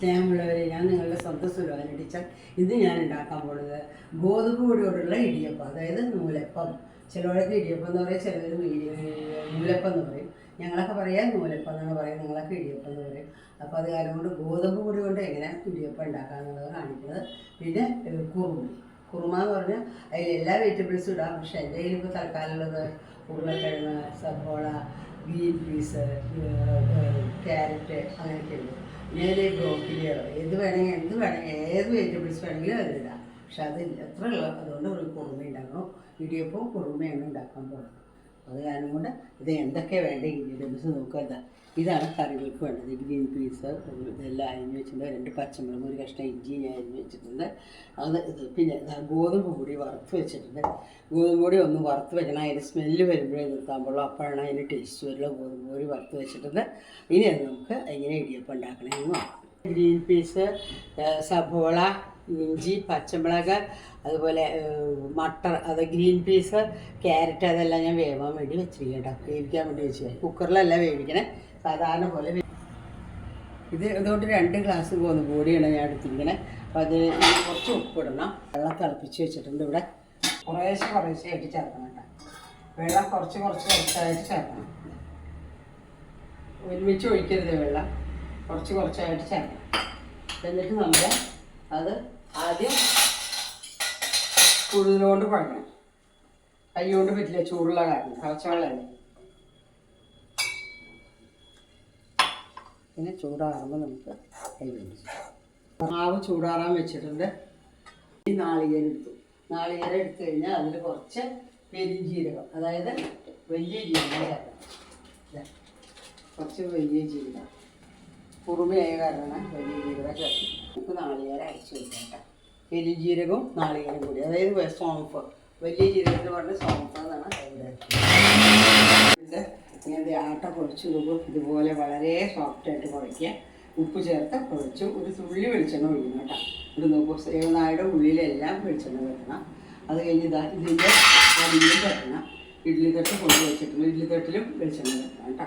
സ്നേഹമുള്ളവരെ ഞാൻ നിങ്ങളുടെ സ്വന്തം സുലോചന ടീച്ചർ. ഇത് ഞാൻ ഉണ്ടാക്കാൻ പോകുന്നത് ഗോതമ്പ് പൊടിയോടുള്ള ഇടിയപ്പം അതായത് നൂലപ്പം. ചിലവരൊക്കെ ഇടിയപ്പം എന്ന് പറയും ചിലർ നൂലപ്പം എന്ന് പറയും. ഞങ്ങളൊക്കെ പറയാം നൂലപ്പം എന്നാണ് പറയുന്നത് നിങ്ങളൊക്കെ ഇടിയപ്പം എന്ന് പറയും. അപ്പോൾ അത് കാരണം കൊണ്ട് ഗോതമ്പ് പൊടി കൊണ്ട് എങ്ങനെ ഇടിയപ്പം ഉണ്ടാക്കാമെന്നുള്ളത് കാണിക്കുന്നത്. പിന്നെ കുറുമ. കുറുമ എന്ന് പറഞ്ഞാൽ അതിൽ എല്ലാ വെജിറ്റബിൾസും ഇടാം. പക്ഷേ എന്റെ കയ്യിൽ ഇപ്പോൾ തൽക്കാലമുള്ളത് ഉരുളക്കിഴങ്ങ് സബോള ഗ്രീൻ പീസ് ക്യാരറ്റ് അങ്ങനെയൊക്കെ ഉണ്ട് നേരെ ബ്രോക്കിലിയോ ഏത് വേണമെങ്കിൽ എന്ത് വേണമെങ്കിൽ ഏത് വെജിറ്റബിൾസ് വേണമെങ്കിലും അതിലിടാം. പക്ഷെ അത് എത്ര അതുകൊണ്ട് ഒരു കുറുമ ഉണ്ടാക്കണം ഇടിയപ്പം കുറുമയാണ് ഉണ്ടാക്കാൻ പോകുന്നത്. അത് കാരണം കൊണ്ട് ഇത് എന്തൊക്കെ വേണ്ട ഇൻഗ്രീഡിയൻസ് നോക്കുക ഇതാ ഇതാണ് കറികൾക്ക് വേണ്ടത്. ഗ്രീൻ പീസ് ഇതെല്ലാം അരിഞ്ഞ് വെച്ചിട്ടുണ്ട്. രണ്ട് പച്ചമുളക് ഒരു കഷ്ണം ഇഞ്ചി ഞാൻ അരിഞ്ഞ് വെച്ചിട്ടുണ്ട്. അത് പിന്നെ ഗോതമ്പ് പൊടി വറുത്ത് വെച്ചിട്ടുണ്ട്. ഗോതമ്പ് പൊടി ഒന്ന് വറുത്ത് വെക്കണം. അതിന്റെ സ്മെല്ല് വരുമ്പോഴേ നിർത്താൻ പാടുള്ളൂ അപ്പോഴാണ് അതിന് ടേസ്റ്റ് വരുള്ളൂ. ഗോതമ്പ് പൊടി വറുത്ത് വെച്ചിട്ടുണ്ട്. ഇനി അത് നമുക്ക് എങ്ങനെ ഇടിയപ്പം ഉണ്ടാക്കണമെന്ന് നോക്കാം. ഗ്രീൻ പീസ് സബോള ഇഞ്ചി പച്ചമുളക് അതുപോലെ മട്ടർ അത് ഗ്രീൻ പീസ് ക്യാരറ്റ് അതെല്ലാം ഞാൻ വേവാൻ വേണ്ടി വെച്ചിരിക്കും കേട്ടോ. വേവിക്കാൻ വേണ്ടി വെച്ച് കുക്കറിലല്ല വേവിക്കണേ. സാധാരണ പോലെ ഇത് ഇതുകൊണ്ട് രണ്ട് ഗ്ലാസ് പോകുന്നു. കൂടിയാണ് ഞാൻ എടുത്തിരിക്കണേ. അപ്പോൾ അത് കുറച്ച് ഉപ്പിടണം. വെള്ളം തിളപ്പിച്ച് വെച്ചിട്ടുണ്ട് ഇവിടെ. കുറേശ്ശെ കുറേശ്ശെ ആയിട്ട് ചേർക്കണം കേട്ടോ. വെള്ളം കുറച്ച് കുറച്ച് കുറച്ചായിട്ട് ചേർക്കണം. ഒരുമിച്ച് ഒഴിക്കരുത് വെള്ളം. കുറച്ച് കുറച്ചായിട്ട് ചേർക്കാം. എന്നിട്ട് നമ്മൾ അത് ആദ്യം കൂടുതലുകൊണ്ട് കുഴക്കണം കൈ കൊണ്ട് പറ്റില്ല ചൂടുള്ള കാരണം വെള്ളം പിന്നെ ചൂടാറുമ്പോൾ നമുക്ക് കൈ മാവ് ചൂടാറാൻ വെച്ചിട്ടുണ്ട്. ഈ നാളികേരം എടുത്തു. നാളികേരം എടുത്തു കഴിഞ്ഞാൽ അതിൽ കുറച്ച് പെരിഞ്ജീരകം അതായത് വലിയ ജീരകം ചേർക്കണം. കുറച്ച് വലിയ ജീരകം. കുറുമയായ കാരണം വലിയ ജീരകം ചേർക്കുന്നത് നമുക്ക് നാളികേരം അരച്ച് വെക്കാം ജീരകവും നാളികേരം കൂടി. അതായത് സോംഫ്. വലിയ ജീരകത്തിന് പറഞ്ഞ സോംഫ് എന്നാണ് അതിന്റെ ഇങ്ങനെ ആട്ട പൊടിച്ച് നോക്കും ഇതുപോലെ വളരെ സോഫ്റ്റായിട്ട് കുഴയ്ക്കുക ഉപ്പ് ചേർത്ത് കുഴച്ച് ഒരു തുള്ളി വെളിച്ചെണ്ണ ഒഴിക്കണം കേട്ടോ. ഇത് നോക്കൂ സേവനായുടെ ഉള്ളിലെല്ലാം വെളിച്ചെണ്ണ വരണം. അത് കഴിഞ്ഞ് ഇതാ ഇതിന്റെ അരിയും വെക്കണം ഇഡ്ഡലി തട്ട് കൊണ്ട് വെച്ചിട്ടുള്ള ഇഡ്ഡലി തട്ടിലും വെളിച്ചെണ്ണ വരണം കേട്ടോ.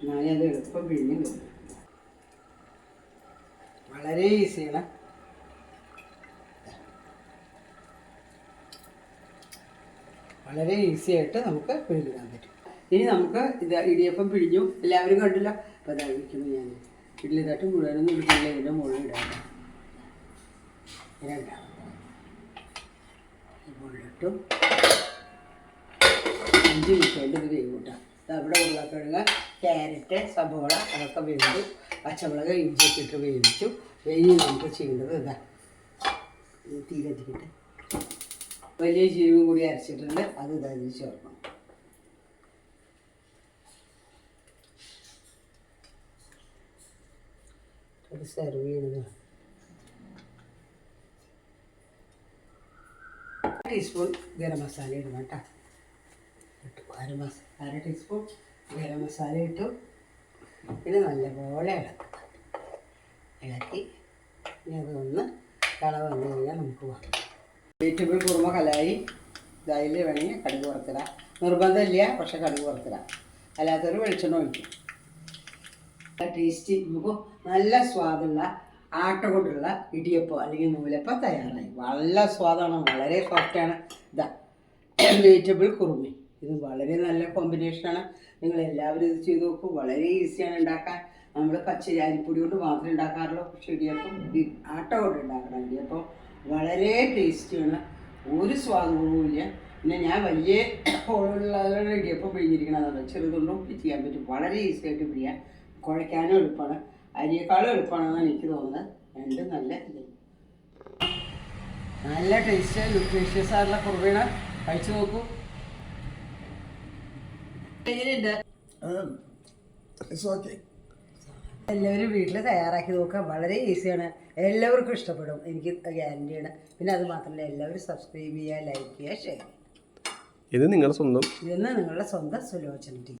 എന്നാലേ അത് എളുപ്പം പിഴിഞ്ഞ് വരും വളരെ ഈസിയാണ് വളരെ ഈസി ആയിട്ട് നമുക്ക് പിഴിഞ്ഞിടാൻ പറ്റും. ഇനി നമുക്ക് ഇത് ഇടിയപ്പം പിഴിഞ്ഞു. എല്ലാവരും കണ്ടില്ല? അപ്പോൾ അതായിരിക്കുന്നു ഞാൻ. ഇഡ്ഡലി തട്ട് മുഴുവനൊന്നും ഇടില്ല ഇതിന്റെ മുകളിൽ ഇടാം. രണ്ടാമത്. ഈ മുകളിലിട്ടു. അഞ്ച് മിനിറ്റ് ഇത് വേവ് കൂട്ടാം. അവിടെ ഉരുളക്കിഴങ്ങ് ക്യാരറ്റ് സബോള അതൊക്കെ വേവിച്ചു. പച്ചമുളക് ഇഞ്ചിയൊക്കെ ഇട്ട് വേവിച്ചു. ഇനി നമുക്ക് ചെയ്യേണ്ടത് ഇതാ. തീ വലിയ ജീരകം കൂടി അരച്ചിട്ടുണ്ട്. അത് ഇതാ ഇതിൽ ചേർക്കണം. അത് സെർവ് ചെയ്യുന്നത് ടീസ്പൂൺ ഗരം മസാല ഇടണം കേട്ടോ. ഇട്ടു അര മസാല അര ടീസ്പൂൺ ഗരം മസാല ഇട്ടു. പിന്നെ നല്ലപോലെ ഇളക്കുക ഇളക്കി. ഇനി അതൊന്ന് കള വന്നു കഴിഞ്ഞാൽ നമുക്ക് വാങ്ങാം വെജിറ്റബിൾ കുറുമ കലായി. ഇതായി വേണമെങ്കിൽ കടുക് വറുത്തിടാം. നിർബന്ധമില്ല പക്ഷെ കടുക് വറുത്തിടാം. അല്ലാത്തൊരു വെളിച്ചെണ്ണ ഒഴിക്കും. ടേസ്റ്റി നമുക്ക് നല്ല സ്വാദുള്ള ആട്ട കൊണ്ടുള്ള ഇടിയപ്പം അല്ലെങ്കിൽ നൂലപ്പം തയ്യാറായി. നല്ല സ്വാദാണ് വളരെ സോഫ്റ്റാണ് ഇതാ വെജിറ്റബിൾ കുറുമി. ഇത് വളരെ നല്ല കോമ്പിനേഷനാണ് നിങ്ങൾ എല്ലാവരും ഇത് ചെയ്ത് നോക്കൂ. വളരെ ഈസിയാണ് ഉണ്ടാക്കാൻ. നമ്മൾ പച്ചരി അരിപ്പൊടി കൊണ്ട് മാത്രമേ ഉണ്ടാക്കാറുള്ളൂ. പക്ഷെ ഇടിയപ്പം ആട്ട കൊണ്ട് ഉണ്ടാക്കണം. ഇടിയപ്പം വളരെ ടേസ്റ്റിയാണ് ഒരു സ്വാദവുമില്ല പിന്നെ ഞാൻ വലിയ ഹോളുള്ള ഇടിയപ്പം പിഴിഞ്ഞിരിക്കണതാണ്. ചെറുതൊന്നും ചെയ്യാൻ പറ്റും. വളരെ ഈസി ആയിട്ട് പിഴിയാൻ കുഴയ്ക്കാനും എളുപ്പമാണ്. അരിയേക്കാളും എളുപ്പമാണെന്നാണ് എനിക്ക് തോന്നുന്നത്. രണ്ടും നല്ല നല്ല ടേസ്റ്റ് ന്യൂട്രീഷ്യസ് ആയിട്ടുള്ള കുറുവീണ കഴിച്ചു നോക്കൂ. എങ്ങനെയുണ്ട്? ഓക്കെ എല്ലാവരും വീട്ടിൽ തയ്യാറാക്കി നോക്കുക. വളരെ ഈസിയാണ്. എല്ലാവർക്കും ഇഷ്ടപ്പെടും. എനിക്ക് ഗ്യാരണ്ടിയാണ്. പിന്നെ അത് മാത്രമല്ല എല്ലാവരും സബ്സ്ക്രൈബ് ചെയ്യുക ലൈക്ക് ചെയ്യുക ഷെയർ ചെയ്യുക. ഇത് നിങ്ങളുടെ സ്വന്തം ഇതെന്ന് നിങ്ങളുടെ സ്വന്തം സുലോചന ടീച്ചർ.